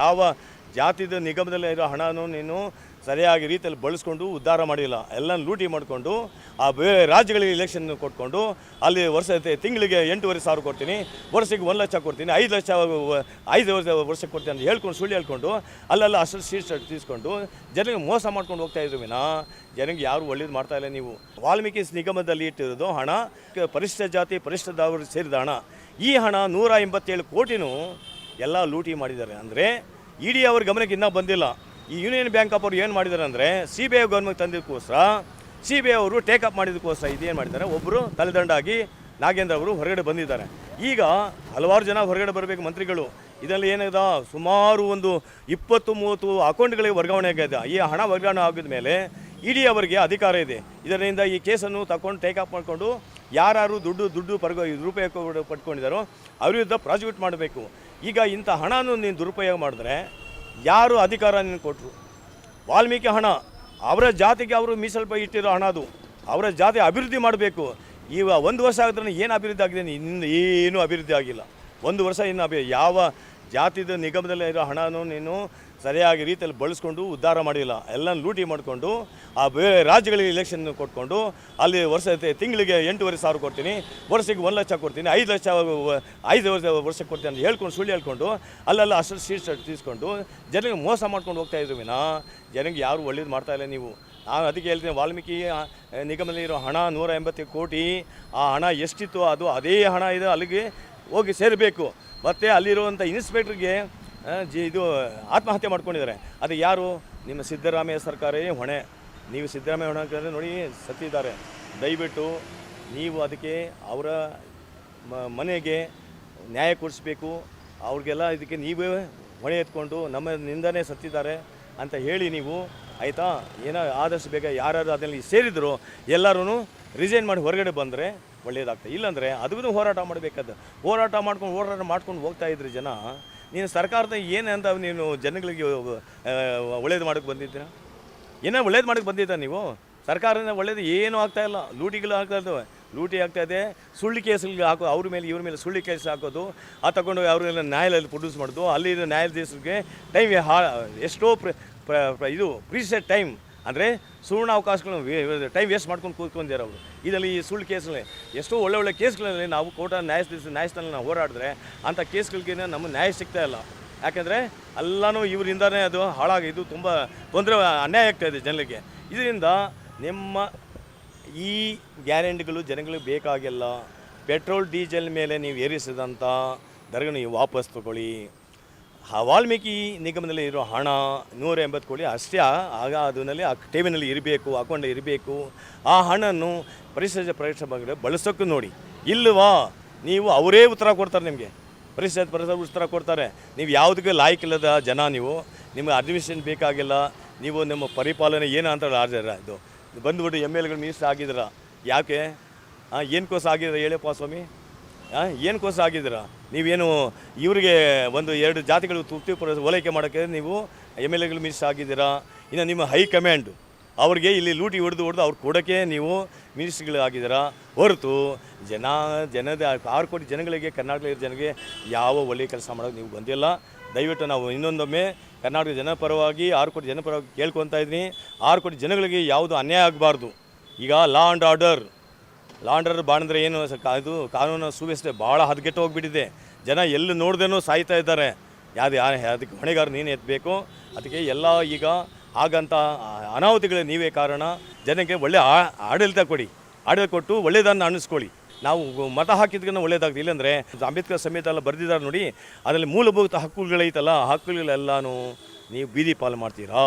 ಯಾವ ಜಾತಿದ ನಿಗಮದಲ್ಲಿ ಇರೋ ಹಣನೂ ನೀನು ಸರಿಯಾಗಿ ರೀತಿಯಲ್ಲಿ ಬಳಸ್ಕೊಂಡು ಉದ್ಧಾರ ಮಾಡಿಲ್ಲ. ಎಲ್ಲ ಲೂಟಿ ಮಾಡಿಕೊಂಡು ಆ ಬೇರೆ ರಾಜ್ಯಗಳಿಗೆ ಇಲೆಕ್ಷನ್ ಕೊಟ್ಕೊಂಡು ಅಲ್ಲಿ ವರ್ಷ ತಿಂಗಳಿಗೆ ಎಂಟೂವರೆ ಸಾವಿರ ಕೊಡ್ತೀನಿ. ವರ್ಷಕ್ಕೆ ಒಂದು ಲಕ್ಷ ಕೊಡ್ತೀನಿ. ಐದು ಲಕ್ಷ, ಐದು ವರ್ಷ ವರ್ಷಕ್ಕೆ ಕೊಡ್ತೀನಿ ಅಂತ ಹೇಳ್ಕೊಂಡು, ಸುಳ್ಳು ಹೇಳ್ಕೊಂಡು ಅಲ್ಲೆಲ್ಲ ಅಷ್ಟು ಸೀಟ್ ತೀಸ್ಕೊಂಡು ಜನರಿಗೆ ಮೋಸ ಮಾಡ್ಕೊಂಡು ಹೋಗ್ತಾ ಇದ್ರು ವಿನ. ಜನರಿಗೆ ಯಾರು ಒಳ್ಳೇದು ಮಾಡ್ತಾ ಇಲ್ಲ ನೀವು. ವಾಲ್ಮೀಕಿ ನಿಗಮದಲ್ಲಿ ಇಟ್ಟಿರೋದು ಹಣ ಪರಿಶಿಷ್ಟ ಜಾತಿ ಪರಿಶಿಷ್ಟದವರು ಸೇರಿದ ಹಣ. ಈ ಹಣ ನೂರ ಎಂಬತ್ತೇಳು ಕೋಟಿನೂ ಎಲ್ಲ ಲೂಟಿ ಮಾಡಿದ್ದಾರೆ. ಅಂದರೆ ಇಡಿ ಅವ್ರ ಗಮನಕ್ಕೆ ಇನ್ನೂ ಬಂದಿಲ್ಲ. ಈ ಯೂನಿಯನ್ ಬ್ಯಾಂಕ್ ಆಫ್ ಅವರು ಏನು ಮಾಡಿದ್ದಾರೆ ಅಂದರೆ ಸಿ ಬಿ ಐ ಗೌರ್ಮೆಂಟ್ ತಂದಿದ್ದಕ್ಕೋಸ್ಕರ ಸಿ ಬಿ ಐ ಅವರು ಟೇಕಪ್ ಮಾಡಿದ್ದಕ್ಕೋಸ್ಕರ ಇದೇನು ಮಾಡಿದ್ದಾರೆ ಒಬ್ಬರು ತಲೆದಂಡಾಗಿ ನಾಗೇಂದ್ರ ಅವರು ಹೊರಗಡೆ ಬಂದಿದ್ದಾರೆ. ಈಗ ಹಲವಾರು ಜನ ಹೊರಗಡೆ ಬರಬೇಕು ಮಂತ್ರಿಗಳು. ಇದರಲ್ಲಿ ಏನಿದೆ? ಸುಮಾರು ಒಂದು ಇಪ್ಪತ್ತು, ಮೂವತ್ತು ಅಕೌಂಟ್ಗಳಿಗೆ ವರ್ಗಾವಣೆ ಆಗಿದೆ. ಈ ಹಣ ವರ್ಗಾವಣೆ ಆಗಿದ ಮೇಲೆ ಇಡಿ ಅವರಿಗೆ ಅಧಿಕಾರ ಇದೆ. ಇದರಿಂದ ಈ ಕೇಸನ್ನು ತಗೊಂಡು ಟೇಕಪ್ ಮಾಡಿಕೊಂಡು ಯಾರು ದುಡ್ಡು ದುಡ್ಡು ಪರ್ಗ ದುರುಪಯೋಗ ಪಡ್ಕೊಂಡಿದ್ದಾರೋ, ಅವ್ರ ವಿರುದ್ಧ ಪ್ರಾಸಿಕ್ಯೂಟ್ ಮಾಡಬೇಕು. ಈಗ ಇಂಥ ಹಣನೂ ನೀನು ದುರುಪಯೋಗ ಮಾಡಿದ್ರೆ ಯಾರು ಅಧಿಕಾರ ನೀನು ಕೊಟ್ಟರು ವಾಲ್ಮೀಕಿ ಹಣ, ಅವರ ಜಾತಿಗೆ ಅವರು ಮೀಸಲು ಇಟ್ಟಿರೋ ಹಣ ಅದು. ಅವರ ಜಾತಿ ಅಭಿವೃದ್ಧಿ ಮಾಡಬೇಕು. ಈಗ ಒಂದು ವರ್ಷ ಆಗಿದ್ರೆ ಏನು ಅಭಿವೃದ್ಧಿ ಆಗಿದೆ? ಇನ್ನು ಏನೂ ಅಭಿವೃದ್ಧಿ ಆಗಿಲ್ಲ. ಒಂದು ವರ್ಷ ಇನ್ನು ಅಭಿ ಯಾವ ಜಾತಿದ ನಿಗಮದಲ್ಲಿ ಇರೋ ಹಣನೂ ನೀನು ಸರಿಯಾಗಿ ರೀತಿಯಲ್ಲಿ ಬಳಸ್ಕೊಂಡು ಉದ್ಧಾರ ಮಾಡಿಲ್ಲ. ಎಲ್ಲ ಲೂಟಿ ಮಾಡಿಕೊಂಡು ಆ ಬೇರೆ ರಾಜ್ಯಗಳಿಗೆ ಇಲೆಕ್ಷನ್ ಕೊಟ್ಕೊಂಡು ಅಲ್ಲಿ ವರ್ಷ ತಿಂಗಳಿಗೆ ಎಂಟೂವರೆ ಸಾವಿರ ಕೊಡ್ತೀನಿ, ವರ್ಷಕ್ಕೆ ಒಂದು ಲಕ್ಷ ಕೊಡ್ತೀನಿ, ಐದು ಲಕ್ಷ, ಐದು ವರ್ಷ, ವರ್ಷಕ್ಕೆ ಕೊಡ್ತೀನಿ ಅಂತ ಹೇಳ್ಕೊಂಡು ಸುಳ್ಳು ಹೇಳ್ಕೊಂಡು ಅಲ್ಲೆಲ್ಲ ಅಷ್ಟು ಸೀಟ್ ತೀಸ್ಕೊಂಡು ಜನರಿಗೆ ಮೋಸ ಮಾಡ್ಕೊಂಡು ಹೋಗ್ತಾ ಇದ್ರು ವಿನ. ಜನರಿಗೆ ಯಾರು ಒಳ್ಳೇದು ಮಾಡ್ತಾ ಇಲ್ಲ ನೀವು. ನಾನು ಅದಕ್ಕೆ ಹೇಳ್ತೀನಿ, ವಾಲ್ಮೀಕಿ ನಿಗಮದಲ್ಲಿರೋ ಹಣ ನೂರ ಎಂಬತ್ತು ಕೋಟಿ, ಆ ಹಣ ಎಷ್ಟಿತ್ತು ಅದು ಅದೇ ಹಣ ಇದೆ. ಅಲ್ಲಿಗೆ ಹೋಗಿ ಸೇರಬೇಕು. ಮತ್ತು ಅಲ್ಲಿರುವಂಥ ಇನ್ಸ್ಪೆಕ್ಟ್ರಿಗೆ ಜಿ, ಇದು ಆತ್ಮಹತ್ಯೆ ಮಾಡ್ಕೊಂಡಿದ್ದಾರೆ. ಅದು ಯಾರು? ನಿಮ್ಮ ಸಿದ್ದರಾಮಯ್ಯ ಸರ್ಕಾರವೇ ಹೊಣೆ. ನೀವು ಸಿದ್ದರಾಮಯ್ಯ ಹೊಣೆ ಹಾಕಿದ್ರೆ ನೋಡಿ ಸತ್ತಿದ್ದಾರೆ ದಯವಿಟ್ಟು ನೀವು ಅದಕ್ಕೆ ಅವರ ಮನೆಗೆ ನ್ಯಾಯ ಕೊಡಿಸ್ಬೇಕು. ಅವ್ರಿಗೆಲ್ಲ ಇದಕ್ಕೆ ನೀವೇ ಹೊಣೆ ಎತ್ಕೊಂಡು ನಮ್ಮ ನಿಂದನೇ ಸತ್ತಿದ್ದಾರೆ ಅಂತ ಹೇಳಿ ನೀವು, ಆಯಿತಾ? ಏನೋ ಆದಷ್ಟು ಬೇಗ ಯಾರ್ಯಾರು ಅದರಲ್ಲಿ ಸೇರಿದ್ರು ಎಲ್ಲರೂ ರಿಸೈನ್ ಮಾಡಿ ಹೊರಗಡೆ ಬಂದರೆ ಒಳ್ಳೆಯದಾಗ್ತದೆ ಇಲ್ಲಾಂದರೆ ಅದಕ್ಕೂ ಹೋರಾಟ ಮಾಡಬೇಕಾದ. ಹೋರಾಟ ಮಾಡ್ಕೊಂಡು ಹೋರಾಟ ಮಾಡ್ಕೊಂಡು ಹೋಗ್ತಾ ಇದ್ರೆ ಜನ, ನೀನು ಸರ್ಕಾರದ ಅಂತ ನೀನು ಜನಗಳಿಗೆ ಒಳ್ಳೇದು ಮಾಡೋಕ್ಕೆ ಬಂದಿದ್ದೀರಾ? ಏನೋ ಒಳ್ಳೇದು ಮಾಡೋಕೆ ಬಂದಿದ್ದ ನೀವು? ಸರ್ಕಾರದಿಂದ ಒಳ್ಳೇದು ಏನೂ ಆಗ್ತಾ ಇಲ್ಲ. ಲೂಟಿಗಳು ಆಗ್ತಾ ಇದ್ದಾವೆ. ಲೂಟಿ ಇದೆ. ಸುಳ್ಳು ಕೇಸ್ಗಳಿಗೆ ಹಾಕೋ, ಅವ್ರ ಮೇಲೆ, ಇವ್ರ ಮೇಲೆ ಸುಳ್ಳು ಕೇಸ್ ಹಾಕೋದು. ಆ ತಗೊಂಡು ಮೇಲೆ ನ್ಯಾಯಾಲಯದಲ್ಲಿ ಪ್ರೊಡ್ಯೂಸ್ ಮಾಡೋದು. ಅಲ್ಲಿ ನ್ಯಾಯಾಧೀಶರಿಗೆ ಟೈಮ್ ಹಾ ಎಷ್ಟೋ ಪ್ರ- ಇದು ಪ್ರೀಸೆಟ್ ಟೈಮ್. ಅಂದರೆ ಸುವರ್ಣ ಅವಕಾಶಗಳನ್ನು ಟೈಮ್ ವೇಸ್ಟ್ ಮಾಡ್ಕೊಂಡು ಕೂತ್ಕೊಂಡಿದ್ದಾರೆ ಅವರು. ಇದರಲ್ಲಿ ಈ ಸುಳ್ಳು ಕೇಸಲ್ಲಿ ಎಷ್ಟೋ ಒಳ್ಳೆ ಒಳ್ಳೆ ಕೇಸ್ಗಳಲ್ಲಿ ನಾವು ಕೋರ್ಟ್ ನ್ಯಾಯ ನ್ಯಾಯಸ್ಥಾನ ನಾವು ಹೋರಾಡಿದ್ರೆ ಅಂಥ ಕೇಸ್ಗಳಿಗೆ ನಮ್ಮ ನ್ಯಾಯ ಸಿಗ್ತಾ ಇಲ್ಲ. ಯಾಕೆಂದರೆ ಎಲ್ಲನೂ ಇವರಿಂದನೇ ಅದು ಹಾಳಾಗಿ ಇದು ತುಂಬ ತೊಂದರೆ, ಅನ್ಯಾಯ ಆಗ್ತಾ ಇದೆ ಜನರಿಗೆ. ಇದರಿಂದ ನಿಮ್ಮ ಈ ಗ್ಯಾರಂಟಿಗಳು ಜನಗಳಿಗೆ ಬೇಕಾಗಿಲ್ಲ. ಪೆಟ್ರೋಲ್, ಡೀಸೆಲ್ ಮೇಲೆ ನೀವು ಏರಿಸಿದಂಥ ದರಗಳು ನೀವು ವಾಪಸ್ ತಗೊಳ್ಳಿ. ಆ ವಾಲ್ಮೀಕಿ ನಿಗಮದಲ್ಲಿ ಇರೋ ಹಣ ನೂರ ಎಂಬತ್ತು ಕೋಟಿ ಅಷ್ಟೇ, ಆಗ ಅದನ್ನಲ್ಲಿ ಆ ಟೇವಿನಲ್ಲಿ ಇರಬೇಕು ಅಕೌಂಟ್ ಇರಬೇಕು. ಆ ಹಣನ್ನು ಪರಿಸರ ಪರೀಕ್ಷೆ ಬಗ್ಗೆ ಬಳಸೋಕ್ಕೂ ನೋಡಿ. ಇಲ್ಲವಾ? ನೀವು ಅವರೇ ಉತ್ತರ ಕೊಡ್ತಾರೆ ನಿಮಗೆ. ಪರಿಸರ ಪರಿಸರ ಉತ್ತರ ಕೊಡ್ತಾರೆ. ನೀವು ಯಾವುದಕ್ಕೆ ಲಾಯಕ್ಕಿಲ್ಲದ ಜನ ನೀವು. ನಿಮಗೆ ಅಡ್ಮಿಷನ್ ಬೇಕಾಗಿಲ್ಲ. ನೀವು ನಿಮ್ಮ ಪರಿಪಾಲನೆ ಏನು ಅಂತ ಆರ್ಜರ ಇದು. ಬಂದುಬಿಟ್ಟು ಎಂ ಎಲ್ಗಳು ಮಿನಿಸ್ಟರ್ ಆಗಿದ್ದೀರ? ಯಾಕೆ? ಹಾಂ ಕೋಸ ಆಗಿದ್ದೀರಾ ಹೇಳಪ್ಪ ಸ್ವಾಮಿ? ಹಾಂ ಕೋಸ ಆಗಿದ್ದೀರಾ? ನೀವೇನು ಇವರಿಗೆ ಒಂದು ಎರಡು ಜಾತಿಗಳು ತೃಪ್ತಿ ಓಲೈಕೆ ಮಾಡೋಕ್ಕೆ ನೀವು ಎಂ ಎಲ್ ಎಗಳು ಮಿಸ್ ಆಗಿದ್ದೀರಾ? ಇನ್ನು ನಿಮ್ಮ ಹೈ ಕಮ್ಯಾಂಡ್ ಅವ್ರಿಗೆ ಇಲ್ಲಿ ಲೂಟಿ ಹೊಡೆದು ಹೊಡೆದು ಅವ್ರು ಕೊಡೋಕ್ಕೆ ನೀವು ಮಿನಿಸ್ಟ್ರಿಗಳು ಆಗಿದ್ದೀರಾ? ಹೊರತು ಜನ, ಜನದ, ಆರು ಕೋಟಿ ಜನಗಳಿಗೆ, ಕರ್ನಾಟಕದ ಜನರಿಗೆ ಯಾವ ಒಳ್ಳೆಯ ಕೆಲಸ ಮಾಡೋಕ್ಕೆ ನೀವು ಬಂದಿಲ್ಲ. ದಯವಿಟ್ಟು ನಾವು ಇನ್ನೊಂದೊಮ್ಮೆ ಕರ್ನಾಟಕ ಜನಪರವಾಗಿ ಆರು ಕೋಟಿ ಜನಪರವಾಗಿ ಕೇಳ್ಕೊತಾ ಇದ್ದೀನಿ ಆರು ಕೋಟಿ ಜನಗಳಿಗೆ ಯಾವುದು ಅನ್ಯಾಯ ಆಗಬಾರ್ದು. ಈಗ ಲಾ ಆ್ಯಂಡ್ ಆರ್ಡರ್ ಲಾಂಡ್ರರ್ ಬಾಣಂದ್ರೆ ಏನು ಅದು ಕಾನೂನು ಸುವ್ಯವಸ್ಥೆ ಭಾಳ ಹದಗೆಟ್ಟು ಹೋಗ್ಬಿಟ್ಟಿದೆ. ಜನ ಎಲ್ಲಿ ನೋಡ್ದೇನೋ ಸಾಯ್ತಾ ಇದ್ದಾರೆ. ಯಾವ್ದು ಯಾರು ಅದಕ್ಕೆ ಹೊಣೆಗಾರ ನೀನು ಎತ್ತಬೇಕು ಅದಕ್ಕೆ ಎಲ್ಲ ಈಗ ಆಗಂತ ಅನಾಹುತಿಗಳೇ ನೀವೇ ಕಾರಣ. ಜನಕ್ಕೆ ಒಳ್ಳೆ ಆಡಳಿತ ಕೊಡಿ. ಆಡಳಿತ ಕೊಟ್ಟು ಒಳ್ಳೆಯದನ್ನು ಅನ್ನಿಸ್ಕೊಳ್ಳಿ ನಾವು ಮತ ಹಾಕಿದ್ಕನ್ನ ಒಳ್ಳೇದಾಗ್ತದೆ. ಇಲ್ಲಾಂದರೆ ಅಂಬೇಡ್ಕರ್ ಸಮೇತ ಎಲ್ಲ ಬರೆದಿದ್ದಾರೆ ನೋಡಿ, ಅದರಲ್ಲಿ ಮೂಲಭೂತ ಹಕ್ಕುಗಳೈತಲ್ಲ ಹಕ್ಕುಗಳೆಲ್ಲನೂ ನೀವು ಬೀದಿ ಪಾಲು ಮಾಡ್ತೀರಾ?